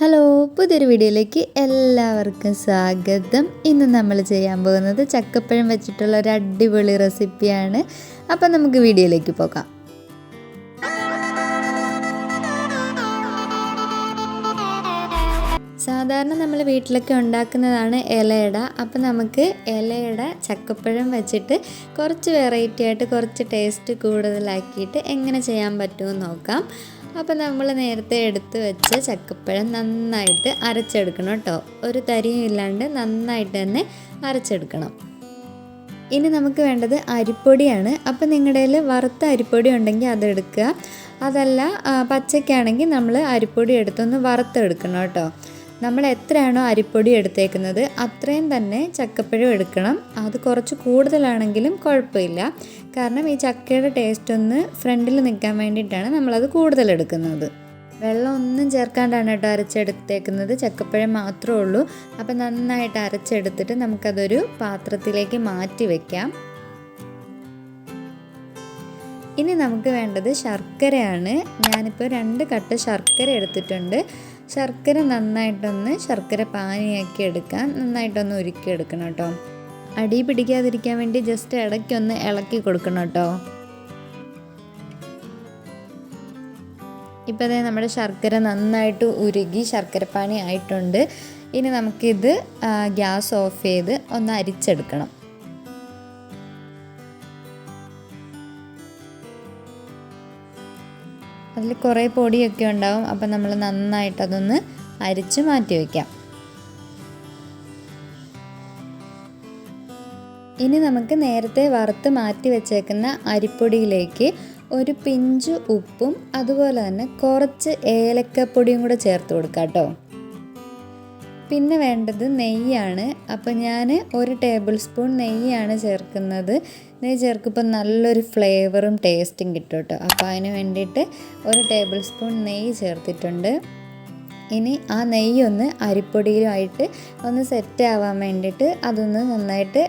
Hello പുതിയൊരു വീഡിയോയിലേക്ക് എല്ലാവർക്കും സ്വാഗതം. ഇന്ന് നമ്മൾ ചെയ്യാൻ പോകുന്നത് ചക്കപ്പഴം വെച്ചിട്ടുള്ള ഒരു അടിപൊളി റെസിപ്പിയാണ്. അപ്പം നമുക്ക് വീഡിയോയിലേക്ക് പോകാം. സാധാരണ നമ്മൾ വീട്ടിലൊക്കെ ഉണ്ടാക്കുന്നതാണ് ഇലയട. അപ്പം നമുക്ക് ഇലയട ചക്കപ്പഴം വെച്ചിട്ട് കുറച്ച് വെറൈറ്റി ആയിട്ട് കുറച്ച് ടേസ്റ്റ് കൂടുതലാക്കിയിട്ട് എങ്ങനെ ചെയ്യാൻ പറ്റുമെന്ന് നോക്കാം. അപ്പോൾ നമ്മൾ നേരത്തെ എടുത്ത് വെച്ച ചക്കപ്പഴം നന്നായിട്ട് അരച്ചെടുക്കണം കേട്ടോ. ഒരു തരിയും ഇല്ലാണ്ട് നന്നായിട്ട് തന്നെ അരച്ചെടുക്കണം. ഇനി നമുക്ക് വേണ്ടത് അരിപ്പൊടിയാണ്. അപ്പോൾ നിങ്ങളുടെ കയ്യിൽ വറുത്ത അരിപ്പൊടി ഉണ്ടെങ്കിൽ അതെടുക്കുക അതല്ല പച്ചക്കാണെങ്കിൽ നമ്മൾ അരിപ്പൊടി എടുത്തൊന്ന് വറുത്തെടുക്കണം കേട്ടോ. നമ്മൾ എത്രയാണോ അരിപ്പൊടി എടുത്തേക്കുന്നത് അത്രയും തന്നെ ചക്കപ്പഴം എടുക്കണം. അത് കുറച്ച് കൂടുതലാണെങ്കിലും കുഴപ്പമില്ല. കാരണം ഈ ചക്കയുടെ ടേസ്റ്റ് ഒന്ന് ഫ്രണ്ടിൽ നിൽക്കാൻ വേണ്ടിയിട്ടാണ് നമ്മളത് കൂടുതൽ എടുക്കുന്നത്. വെള്ളം ഒന്നും ചേർക്കാണ്ടാണ് കേട്ടോ അരച്ചെടുത്തേക്കുന്നത്. ചക്കപ്പഴം മാത്രമേ ഉള്ളൂ. അപ്പം നന്നായിട്ട് അരച്ചെടുത്തിട്ട് നമുക്കതൊരു പാത്രത്തിലേക്ക് മാറ്റി വയ്ക്കാം ഇനി നമുക്ക് വേണ്ടത് ശർക്കരയാണ്. ഞാനിപ്പോൾ രണ്ട് കട്ട ശർക്കര എടുത്തിട്ടുണ്ട്. ശർക്കര നന്നായിട്ടൊന്ന് ശർക്കര പാനിയാക്കി എടുക്കാൻ നന്നായിട്ടൊന്ന് ഉരുക്കി എടുക്കണം കേട്ടോ. അടി പിടിക്കാതിരിക്കാൻ വേണ്ടി ജസ്റ്റ് ഇടയ്ക്കൊന്ന് ഇളക്കി കൊടുക്കണം കേട്ടോ. ഇപ്പോൾ അതേ നമ്മുടെ ശർക്കര നന്നായിട്ട് ഉരുകി ശർക്കരപ്പാനി ആയിട്ടുണ്ട്. ഇനി നമുക്കിത് ഗ്യാസ് ഓഫ് ചെയ്ത് ഒന്ന് അരിച്ചെടുക്കണം. അതിൽ കുറേ പൊടിയൊക്കെ ഉണ്ടാവും. അപ്പം നമ്മൾ നന്നായിട്ട് അതൊന്ന് അരിച്ച് മാറ്റി വയ്ക്കാം ഇനി നമുക്ക് നേരത്തെ വറുത്ത് മാറ്റി വെച്ചേക്കുന്ന അരിപ്പൊടിയിലേക്ക് ഒരു പിഞ്ച് ഉപ്പും അതുപോലെ തന്നെ കുറച്ച് ഏലക്കപ്പൊടിയും കൂടെ ചേർത്ത് കൊടുക്കാം കേട്ടോ. പിന്നെ വേണ്ടത് നെയ്യാണ്. അപ്പോൾ ഞാൻ ഒരു ടേബിൾ സ്പൂൺ നെയ്യാണ് ചേർക്കുന്നത്. നെയ്യ് ചേർക്കുമ്പോൾ നല്ലൊരു ഫ്ലേവറും ടേസ്റ്റും കിട്ടും കേട്ടോ. അപ്പോൾ അതിന് വേണ്ടിയിട്ട് ഒരു ടേബിൾ സ്പൂൺ നെയ്യ് ചേർത്തിട്ടുണ്ട്. ഇനി ആ നെയ്യ് ഒന്ന് അരിപ്പൊടിയിലുമായിട്ട് ഒന്ന് സെറ്റ് ആവാൻ വേണ്ടിയിട്ട് അതൊന്ന് നന്നായിട്ട്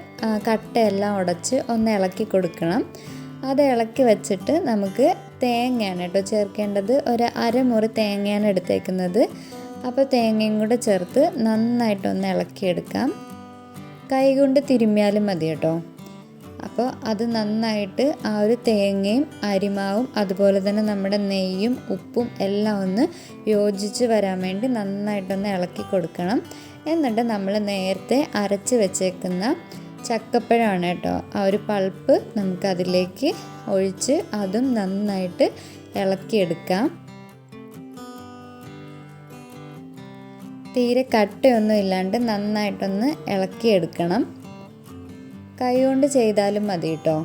കട്ടയെല്ലാം ഉടച്ച് ഒന്ന് ഇളക്കി കൊടുക്കണം. അത് ഇളക്കി വെച്ചിട്ട് നമുക്ക് തേങ്ങയാണ് കേട്ടോ ചേർക്കേണ്ടത്. ഒരു അരമുറി തേങ്ങയാണ് എടുത്തേക്കുന്നത്. അപ്പോൾ തേങ്ങയും കൂടെ ചേർത്ത് നന്നായിട്ടൊന്ന് ഇളക്കിയെടുക്കാം. കൈകൊണ്ട് തിരുമ്മിയാലും മതി കേട്ടോ. അപ്പോൾ അത് നന്നായിട്ട് ആ ഒരു തേങ്ങയും അരിമാവും അതുപോലെ തന്നെ നമ്മുടെ നെയ്യും ഉപ്പും എല്ലാം ഒന്ന് യോജിച്ച് വരാൻ വേണ്ടി നന്നായിട്ടൊന്ന് ഇളക്കി കൊടുക്കണം. എന്നിട്ട് നമ്മൾ നേരത്തെ അരച്ച് വെച്ചേക്കുന്ന ചക്കപ്പഴമാണ് കേട്ടോ. ആ ഒരു പൾപ്പ് നമുക്കതിലേക്ക് ഒഴിച്ച് അതും നന്നായിട്ട് ഇളക്കിയെടുക്കാം. തീരെ കട്ടയൊന്നും ഇല്ലാണ്ട് നന്നായിട്ടൊന്ന് ഇളക്കിയെടുക്കണം. കൈകൊണ്ട് ചെയ്താലും മതി കേട്ടോ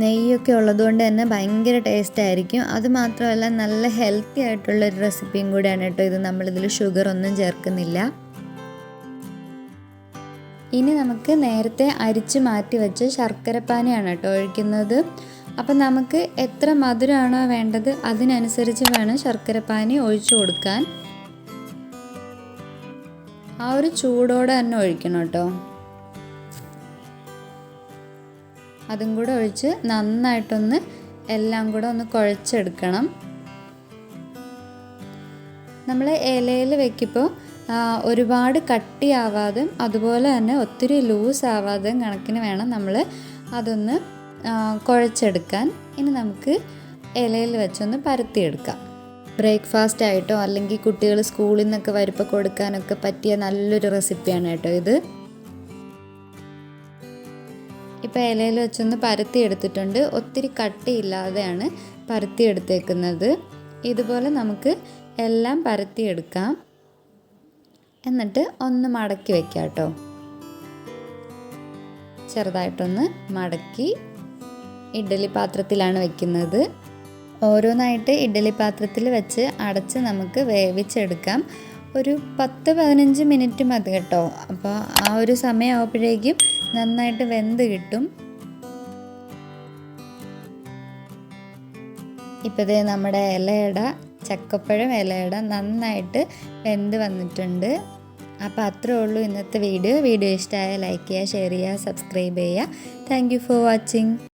നെയ്യൊക്കെ ഉള്ളതുകൊണ്ട് തന്നെ ഭയങ്കര ടേസ്റ്റ് ആയിരിക്കും. അതുമാത്രമല്ല നല്ല ഹെൽത്തി ആയിട്ടുള്ള ഒരു റെസിപ്പിയും കൂടിയാണ് കേട്ടോ ഇത്. നമ്മളിതിൽ ഷുഗർ ഒന്നും ചേർക്കുന്നില്ല. ഇനി നമുക്ക് നേരത്തെ അരിച്ച് മാറ്റി വെച്ച് ശർക്കരപ്പാനിയാണ് കേട്ടോ ഒഴിക്കുന്നത്. അപ്പം നമുക്ക് എത്ര മധുരമാണോ വേണ്ടത് അതിനനുസരിച്ച് വേണം ശർക്കരപ്പാനി ഒഴിച്ചു കൊടുക്കാൻ. ആ ഒരു ചൂടോടെ തന്നെ ഒഴിക്കണം കേട്ടോ. അതും കൂടെ ഒഴിച്ച് നന്നായിട്ടൊന്ന് എല്ലാം കൂടെ ഒന്ന് കുഴച്ചെടുക്കണം. നമ്മൾ ഇലയിൽ വെക്കുമ്പോൾ ഒരുപാട് കട്ടിയാവാതെ അതുപോലെ തന്നെ ഒത്തിരി ലൂസ് ആവാതെ കണക്കിന് വേണം നമ്മൾ അതൊന്ന് കുഴച്ചെടുക്കാൻ ഇനി നമുക്ക് ഇലയിൽ വെച്ചൊന്ന് പരത്തിയെടുക്കാം. ബ്രേക്ക്ഫാസ്റ്റ് ആയിട്ടോ അല്ലെങ്കിൽ കുട്ടികൾ സ്കൂളിൽ നിന്നൊക്കെ വരുമ്പോൾ കൊടുക്കാനൊക്കെ പറ്റിയ നല്ലൊരു റെസിപ്പിയാണ് കേട്ടോ ഇത്. ഇപ്പോൾ ഇലയിൽ വെച്ചൊന്ന് പരത്തി എടുത്തിട്ടുണ്ട് ഒത്തിരി കട്ടിയില്ലാതെയാണ് പരത്തി എടുത്തേക്കുന്നത് ഇതുപോലെ നമുക്ക് എല്ലാം പരത്തിയെടുക്കാം. എന്നിട്ട് ഒന്ന് മടക്കി വെക്കാം കേട്ടോ. ചെറുതായിട്ടൊന്ന് മടക്കി ഇഡ്ഡലി പാത്രത്തിലാണ് വെക്കുന്നത്. ഓരോന്നായിട്ട് ഇഡ്ഡലി പാത്രത്തിൽ വെച്ച് അടച്ച് നമുക്ക് വേവിച്ചെടുക്കാം. ഒരു പത്ത് പതിനഞ്ച് മിനിറ്റ് മതി കേട്ടോ. അപ്പോൾ ആ ഒരു സമയമാകുമ്പോഴേക്കും നന്നായിട്ട് വെന്ത് കിട്ടും. ഇപ്പോഴേ നമ്മുടെ ഇലയട ചക്കപ്പഴം ഇലയട നന്നായിട്ട് വെന്ത് വന്നിട്ടുണ്ട്. അപ്പോൾ അത്രേ ഉള്ളൂ ഇന്നത്തെ വീഡിയോ. വീഡിയോ ഇഷ്ടമായ ലൈക്ക് ചെയ്യുക ഷെയർ ചെയ്യുക സബ്സ്ക്രൈബ് ചെയ്യുക. Thank for watching.